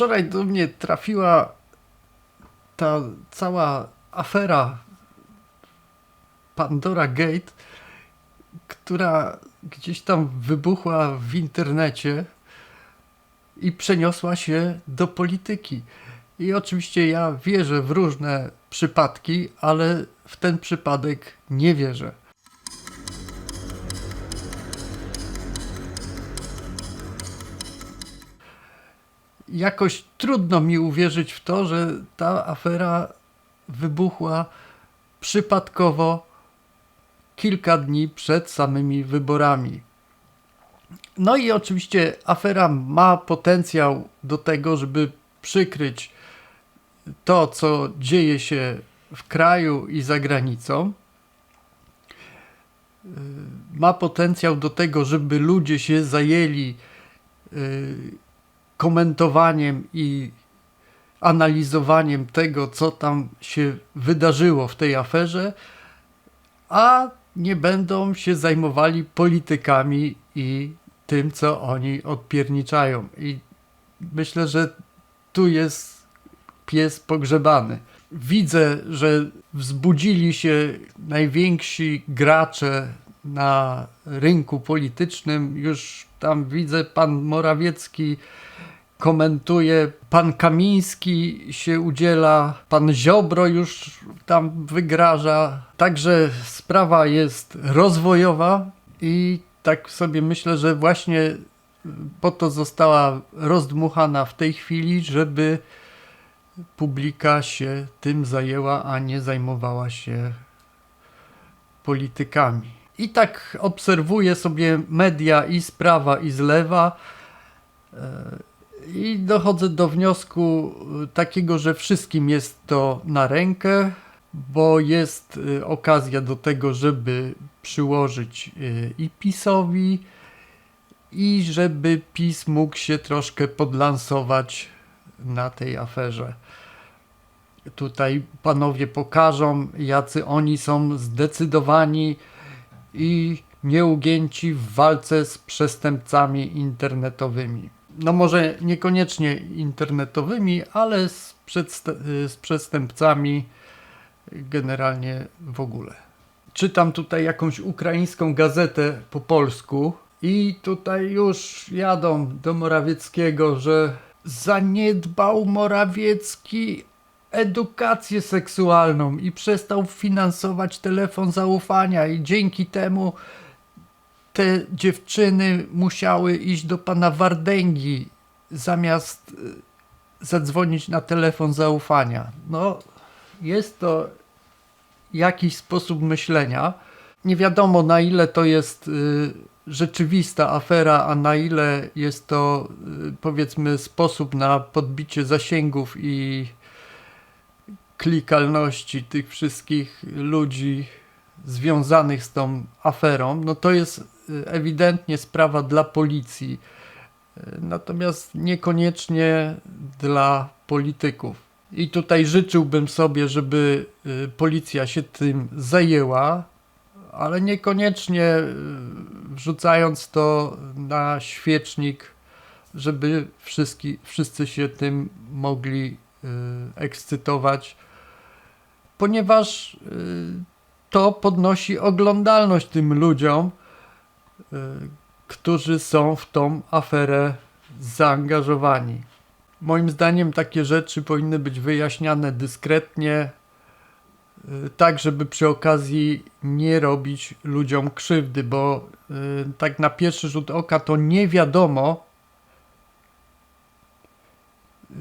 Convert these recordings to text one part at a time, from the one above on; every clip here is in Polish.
Wczoraj do mnie trafiła ta cała afera Pandora Gate, która gdzieś tam wybuchła w internecie i przeniosła się do polityki. I oczywiście ja wierzę w różne przypadki, ale w ten przypadek nie wierzę. Jakoś trudno mi uwierzyć w to, że ta afera wybuchła przypadkowo kilka dni przed samymi wyborami. No i oczywiście afera ma potencjał do tego, żeby przykryć to, co dzieje się w kraju i za granicą. Ma potencjał do tego, żeby ludzie się zajęli yy, komentowaniem i analizowaniem tego, co tam się wydarzyło w tej aferze, a nie będą się zajmowali politykami i tym, co oni odpierniczają. I myślę, że tu jest pies pogrzebany. Widzę, że wzbudzili się najwięksi gracze na rynku politycznym. Już tam widzę, pan Morawiecki komentuje, pan Kamiński się udziela, pan Ziobro już tam wygraża. Także sprawa jest rozwojowa i tak sobie myślę, że właśnie po to została rozdmuchana w tej chwili, żeby publika się tym zajęła, a nie zajmowała się politykami. I tak obserwuję sobie media i z prawa, i z lewa. I dochodzę do wniosku e, takiego, że wszystkim jest to na rękę, bo jest e, okazja do tego, żeby przyłożyć e, i PiSowi, i żeby PiS mógł się troszkę podlansować na tej aferze. Tutaj panowie pokażą, jacy oni są zdecydowani i nieugięci w walce z przestępcami internetowymi. No może niekoniecznie internetowymi, ale z, z przestępcami generalnie w ogóle. Czytam tutaj jakąś ukraińską gazetę po polsku i tutaj już jadą do Morawieckiego, że zaniedbał Morawiecki edukację seksualną i przestał finansować telefon zaufania i dzięki temu te dziewczyny musiały iść do pana Wardęgi zamiast y, zadzwonić na telefon zaufania. No, jest to jakiś sposób myślenia. Nie wiadomo na ile to jest y, rzeczywista afera, a na ile jest to y, powiedzmy sposób na podbicie zasięgów i klikalności tych wszystkich ludzi związanych z tą aferą, no to jest ewidentnie sprawa dla policji, y, natomiast niekoniecznie dla polityków. I tutaj życzyłbym sobie, żeby y, policja się tym zajęła, ale niekoniecznie y, wrzucając to na świecznik, żeby wszyscy, wszyscy się tym mogli y, ekscytować, ponieważ y, to podnosi oglądalność tym ludziom, y, którzy są w tą aferę zaangażowani. Moim zdaniem takie rzeczy powinny być wyjaśniane dyskretnie, y, tak żeby przy okazji nie robić ludziom krzywdy, bo y, tak na pierwszy rzut oka to nie wiadomo, y,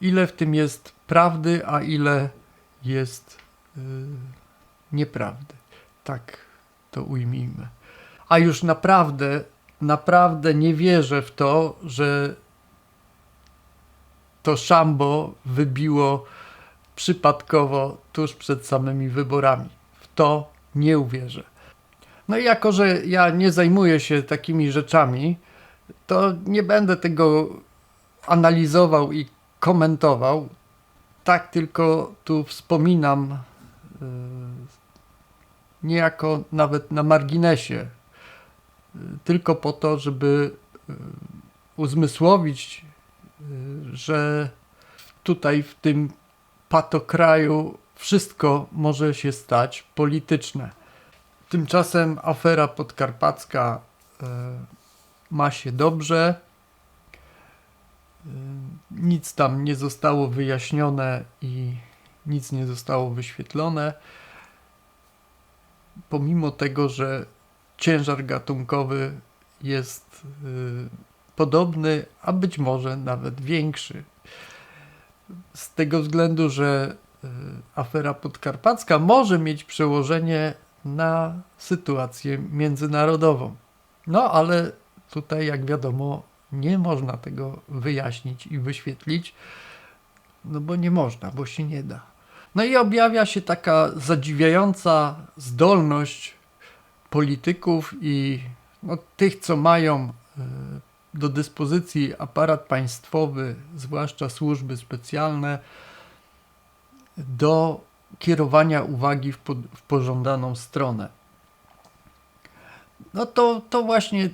ile w tym jest prawdy, a ile jest y, nieprawdy. Tak to ujmijmy. A już naprawdę, naprawdę nie wierzę w to, że to szambo wybiło przypadkowo tuż przed samymi wyborami. W to nie uwierzę. No i jako, że ja nie zajmuję się takimi rzeczami, to nie będę tego analizował i komentował. Tak tylko tu wspominam, yy, niejako nawet na marginesie, tylko po to, żeby yy, uzmysłowić y, że tutaj w tym patokraju wszystko może się stać polityczne. Tymczasem afera podkarpacka y, ma się dobrze. Nic tam nie zostało wyjaśnione i nic nie zostało wyświetlone. Pomimo tego, że ciężar gatunkowy jest y, podobny, a być może nawet większy. Z tego względu, że y, afera podkarpacka może mieć przełożenie na sytuację międzynarodową. No ale tutaj, jak wiadomo, nie można tego wyjaśnić i wyświetlić, no bo nie można, bo się nie da. No i objawia się taka zadziwiająca zdolność polityków i no, tych, co mają y, do dyspozycji aparat państwowy, zwłaszcza służby specjalne, do kierowania uwagi w, pod, w pożądaną stronę. No to, to właśnie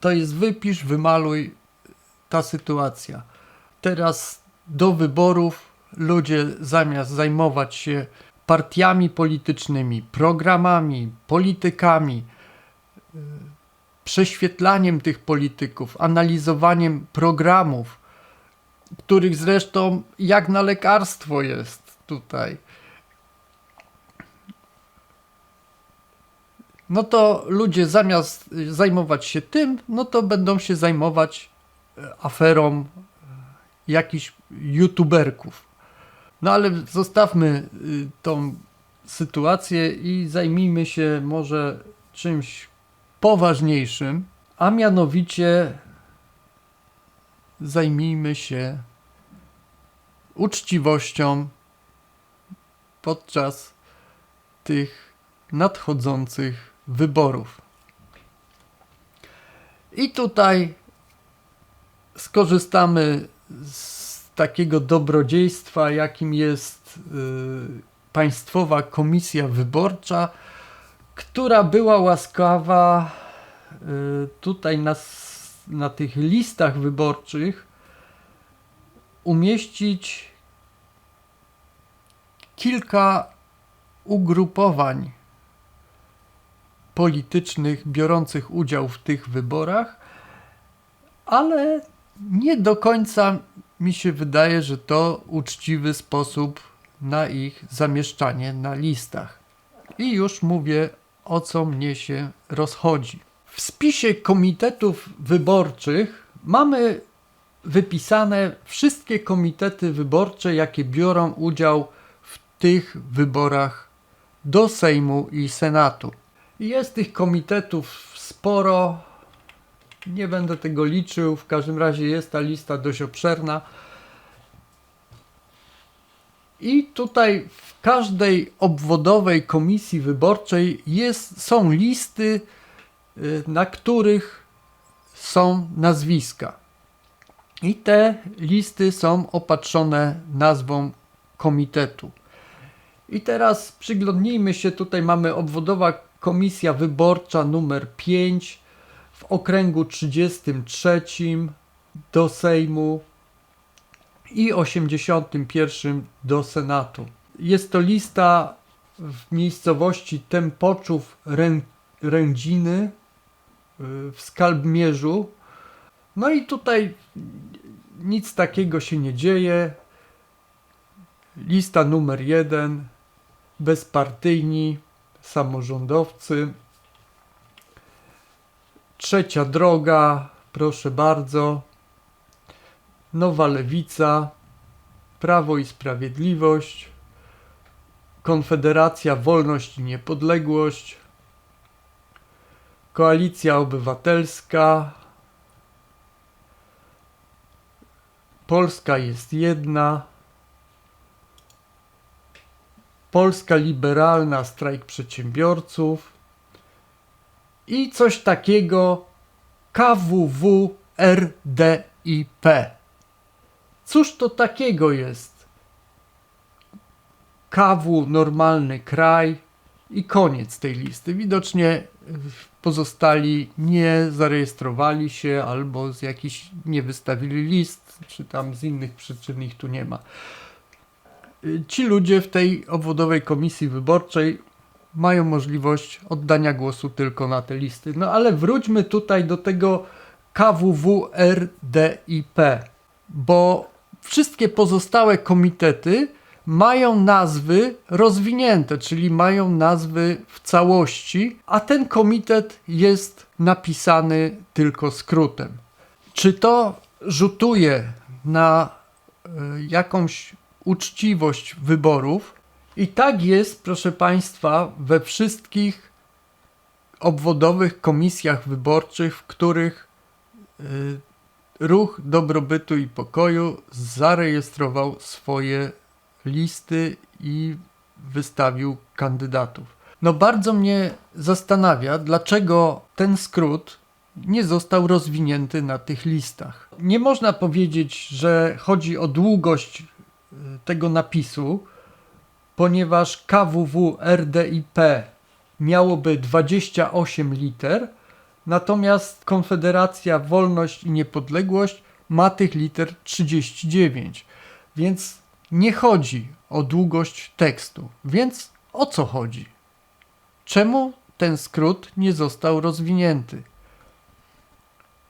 to jest wypisz, wymaluj ta sytuacja. Teraz do wyborów ludzie zamiast zajmować się partiami politycznymi, programami, politykami, y, prześwietlaniem tych polityków, analizowaniem programów, których zresztą jak na lekarstwo jest tutaj. No to ludzie zamiast zajmować się tym, no to będą się zajmować y, aferą y, jakichś youtuberków. No ale zostawmy y, tą sytuację i zajmijmy się może czymś poważniejszym, a mianowicie zajmijmy się uczciwością podczas tych nadchodzących wyborów. I tutaj skorzystamy z takiego dobrodziejstwa, jakim jest y, Państwowa Komisja Wyborcza, która była łaskawa y, tutaj na, na tych listach wyborczych umieścić kilka ugrupowań politycznych biorących udział w tych wyborach, ale nie do końca mi się wydaje, że to uczciwy sposób na ich zamieszczanie na listach. I już mówię, o co mnie się rozchodzi. W spisie komitetów wyborczych mamy wypisane wszystkie komitety wyborcze, jakie biorą udział w tych wyborach do Sejmu i Senatu. Jest tych komitetów sporo. Nie będę tego liczył. W każdym razie jest ta lista dość obszerna. I tutaj w każdej obwodowej komisji wyborczej jest, są listy, y, na których są nazwiska. I te listy są opatrzone nazwą komitetu. I teraz przyglądnijmy się, tutaj mamy obwodowa komisja wyborcza numer 5 w okręgu 33 do Sejmu i 81 do Senatu. Jest to lista w miejscowości Tempoczów Rę, Rędziny y, w Skalbmierzu. No i tutaj nic takiego się nie dzieje. Lista numer jeden. Bezpartyjni, samorządowcy. Trzecia droga, proszę bardzo. Nowa Lewica, Prawo i Sprawiedliwość, Konfederacja Wolność i Niepodległość, Koalicja Obywatelska, Polska jest jedna, Polska Liberalna Strajk Przedsiębiorców i coś takiego KWWRDIP. Cóż to takiego jest? KW normalny kraj, i koniec tej listy. Widocznie y, pozostali nie zarejestrowali się albo z jakichś nie wystawili list, czy tam z innych przyczyn ich tu nie ma. Y, Ci ludzie w tej obwodowej komisji wyborczej mają możliwość oddania głosu tylko na te listy. No ale wróćmy tutaj do tego KWWRDIP, bo wszystkie pozostałe komitety mają nazwy rozwinięte, czyli mają nazwy w całości, a ten komitet jest napisany tylko skrótem. Czy to rzutuje na y, jakąś uczciwość wyborów? I tak jest, proszę Państwa, we wszystkich obwodowych komisjach wyborczych, w których y, Ruch Dobrobytu i Pokoju zarejestrował swoje listy i wystawił kandydatów. No bardzo mnie zastanawia, dlaczego ten skrót nie został rozwinięty na tych listach. Nie można powiedzieć, że chodzi o długość y, tego napisu, ponieważ KWW RDIP miałoby 28 liter, natomiast Konfederacja Wolność i Niepodległość ma tych liter 39. Więc nie chodzi o długość tekstu. Więc o co chodzi? Czemu ten skrót nie został rozwinięty?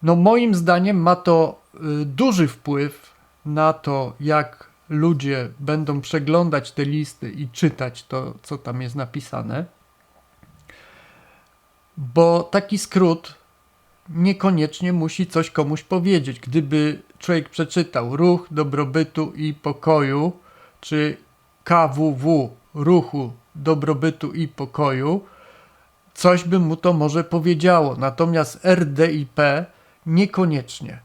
No moim zdaniem ma to y, duży wpływ na to, jak ludzie będą przeglądać te listy i czytać to, co tam jest napisane. Bo taki skrót niekoniecznie musi coś komuś powiedzieć. Gdyby człowiek przeczytał Ruch Dobrobytu i Pokoju, czy KWW Ruchu Dobrobytu i Pokoju, coś by mu to może powiedziało. Natomiast RDIP niekoniecznie.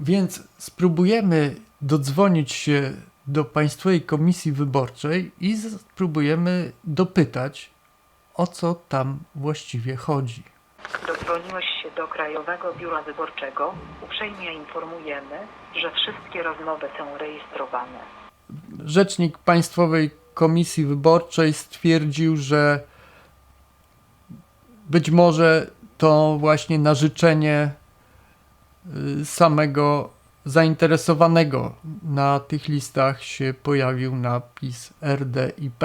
Więc spróbujemy dodzwonić się do Państwowej Komisji Wyborczej i spróbujemy dopytać, o co tam właściwie chodzi. Dodzwoniłeś się do Krajowego Biura Wyborczego. Uprzejmie informujemy, że wszystkie rozmowy są rejestrowane. Rzecznik Państwowej Komisji Wyborczej stwierdził, że być może to właśnie na życzenie y, samego zainteresowanego na tych listach się pojawił napis RDIP.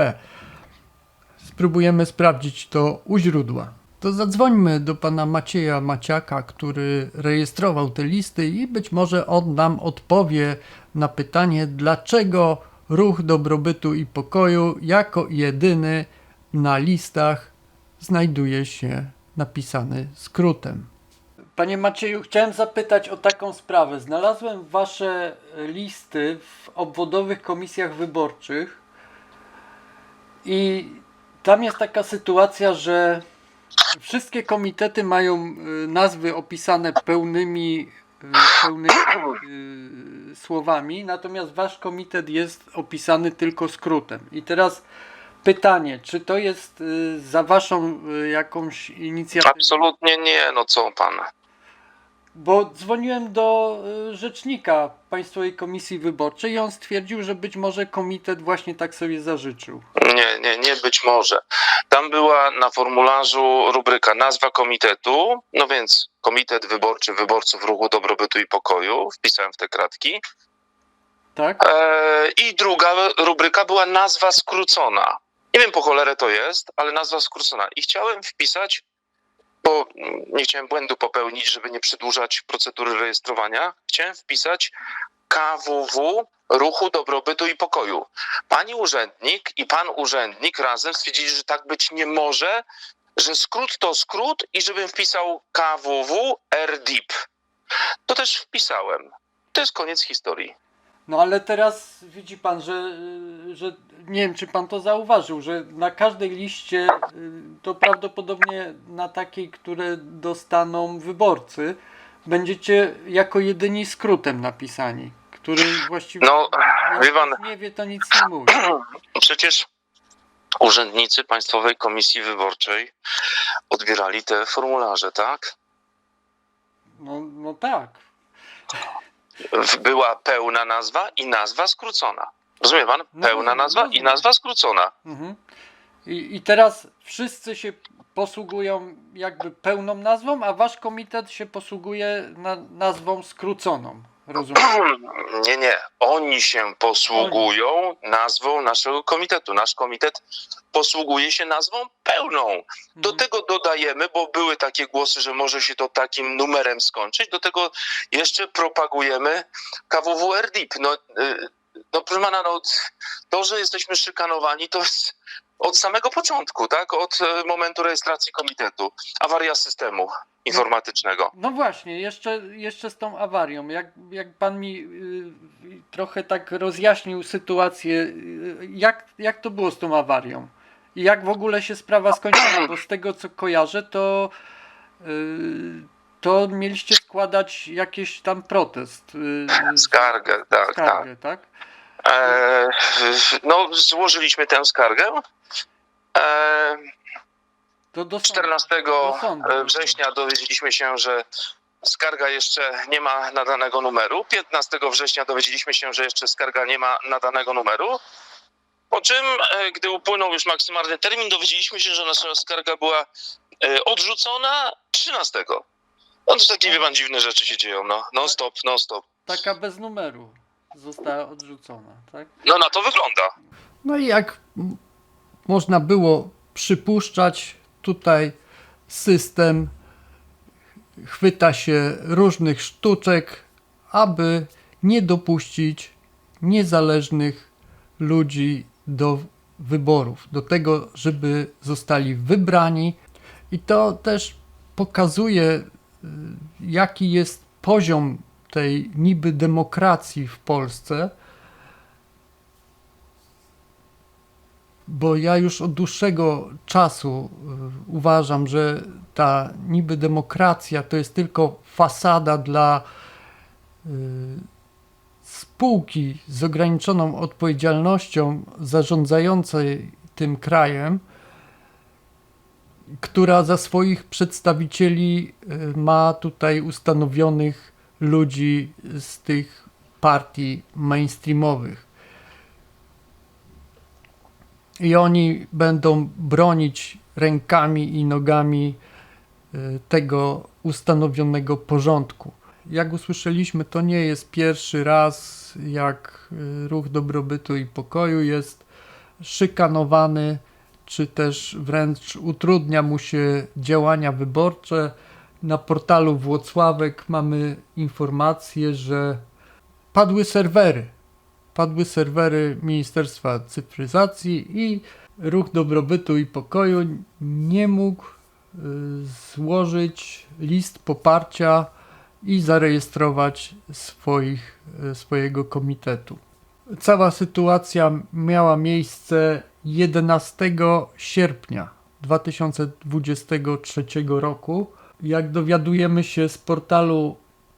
Spróbujemy sprawdzić to u źródła. To zadzwońmy do pana Macieja Maciaka, który rejestrował te listy i być może on nam odpowie na pytanie, dlaczego Ruch Dobrobytu i Pokoju jako jedyny na listach znajduje się napisany skrótem. Panie Macieju, chciałem zapytać o taką sprawę. Znalazłem wasze listy w obwodowych komisjach wyborczych i tam jest taka sytuacja, że wszystkie komitety mają y, nazwy opisane pełnymi, y, pełnymi słowami, natomiast wasz komitet jest opisany tylko skrótem. I teraz pytanie, czy to jest za waszą jakąś inicjatywą? Absolutnie nie, no co pan. Bo dzwoniłem do y, rzecznika Państwowej Komisji Wyborczej i on stwierdził, że być może komitet właśnie tak sobie zażyczył. Nie, nie, nie być może. Tam była na formularzu rubryka nazwa komitetu, no więc Komitet Wyborczy Wyborców Ruchu Dobrobytu i Pokoju, wpisałem w te kratki. Tak? E, I druga rubryka była nazwa skrócona. Nie wiem po cholerę to jest, ale nazwa skrócona. I chciałem wpisać, bo nie chciałem błędu popełnić, żeby nie przedłużać procedury rejestrowania, chciałem wpisać KWW Ruchu Dobrobytu i Pokoju. Pani urzędnik i pan urzędnik razem stwierdzili, że tak być nie może, że skrót to skrót i żebym wpisał KWW RDIP. To też wpisałem. To jest koniec historii. No ale teraz widzi pan, że, że nie wiem, czy pan to zauważył, że na każdej liście y, to prawdopodobnie na takiej, które dostaną wyborcy, będziecie jako jedyni skrótem napisani, który właściwie No, wie pan- nie wie, to nic nie mówi. Przecież urzędnicy Państwowej Komisji Wyborczej odbierali te formularze, tak? No, no tak. Była pełna nazwa i nazwa skrócona. Rozumie pan? No, Pełna nazwa i nazwa skrócona. Mhm. I, I teraz wszyscy się posługują jakby pełną nazwą, a wasz komitet się posługuje na, nazwą skróconą. Rozumiem. Nie, nie. Oni się posługują nazwą naszego komitetu. Nasz komitet posługuje się nazwą pełną. Do Mhm. tego dodajemy, bo były takie głosy, że może się to takim numerem skończyć. Do tego jeszcze propagujemy KWW RDIP. No, y, no proszę pana, no, to, że jesteśmy szykanowani, to jest od samego początku, tak? Od e, momentu rejestracji komitetu. Awaria systemu informatycznego. No właśnie, jeszcze, jeszcze z tą awarią. Jak, jak pan mi y, trochę tak rozjaśnił sytuację, y, jak, jak to było z tą awarią? I jak w ogóle się sprawa skończyła? Bo z tego co kojarzę, to, y, to mieliście składać jakiś tam protest. y, Skargę, tak, tak. skargę, tak? E, no, złożyliśmy tę skargę. E, Do sądu. 14 Do września dowiedzieliśmy się, że skarga jeszcze nie ma nadanego numeru. 15 września dowiedzieliśmy się, że jeszcze skarga nie ma nadanego numeru. Po czym, e, gdy upłynął już maksymalny termin, dowiedzieliśmy się, że nasza skarga była e, odrzucona 13. No to takie, wie pan, dziwne rzeczy się dzieją, no. Non stop, non stop. Taka bez numeru została odrzucona, tak? No na to wygląda. No i jak można było przypuszczać, tutaj system chwyta się różnych sztuczek, aby nie dopuścić niezależnych ludzi do wyborów, do tego, żeby zostali wybrani. I to też pokazuje, y, jaki jest poziom tej niby demokracji w Polsce. Bo ja już od dłuższego czasu y, uważam, że ta niby demokracja to jest tylko fasada dla y, spółki z ograniczoną odpowiedzialnością zarządzającej tym krajem, która za swoich przedstawicieli y, ma tutaj ustanowionych ludzi z tych partii mainstreamowych i oni będą bronić rękami i nogami y, tego ustanowionego porządku. Jak usłyszeliśmy, to nie jest pierwszy raz, jak y, ruch dobrobytu i pokoju jest szykanowany, czy też wręcz utrudnia mu się działania wyborcze. Na portalu Włocławek mamy informację, że padły serwery padły serwery Ministerstwa Cyfryzacji i Ruch Dobrobytu i Pokoju nie mógł y, złożyć list poparcia i zarejestrować swoich, y, swojego komitetu. Cała sytuacja miała miejsce 11 sierpnia 2023 roku. Jak dowiadujemy się z portalu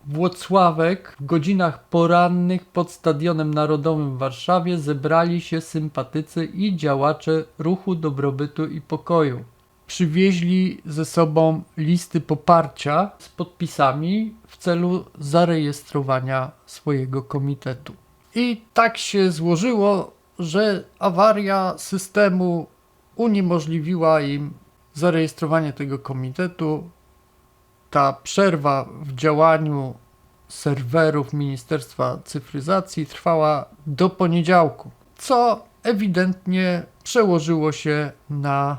Włocławek w godzinach porannych pod Stadionem Narodowym w Warszawie zebrali się sympatycy i działacze ruchu dobrobytu i pokoju. Przywieźli ze sobą listy poparcia z podpisami w celu zarejestrowania swojego komitetu. I tak się złożyło, że awaria systemu uniemożliwiła im zarejestrowanie tego komitetu, ta przerwa w działaniu serwerów Ministerstwa Cyfryzacji trwała do poniedziałku, co ewidentnie przełożyło się na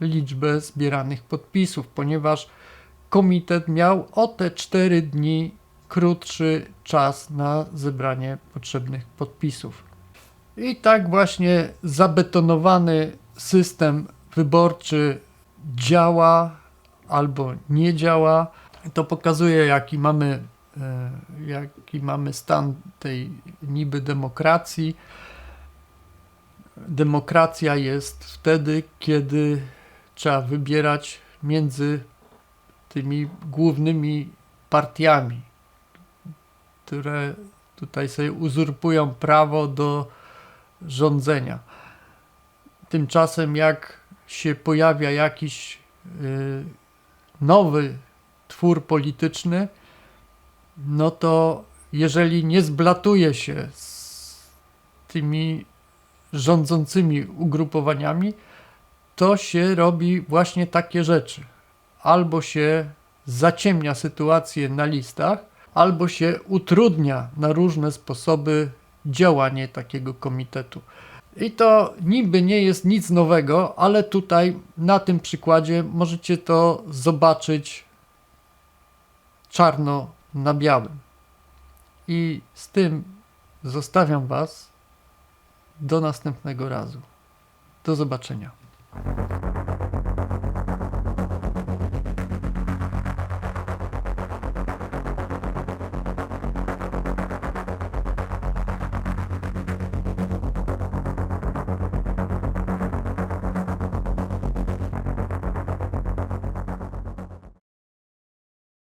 liczbę zbieranych podpisów, ponieważ komitet miał o te 4 dni krótszy czas na zebranie potrzebnych podpisów. I tak właśnie zabetonowany system wyborczy działa albo nie działa. To pokazuje, jaki mamy, e, jaki mamy stan tej niby demokracji. Demokracja jest wtedy, kiedy trzeba wybierać między tymi głównymi partiami, które tutaj sobie uzurpują prawo do rządzenia. Tymczasem, jak się pojawia jakiś y, nowy twór polityczny, no to jeżeli nie zblatuje się z tymi rządzącymi ugrupowaniami, to się robi właśnie takie rzeczy. Albo się zaciemnia sytuację na listach, albo się utrudnia na różne sposoby działanie takiego komitetu. I to niby nie jest nic nowego, ale tutaj na tym przykładzie możecie to zobaczyć czarno na białym. I z tym zostawiam Was do następnego razu. Do zobaczenia.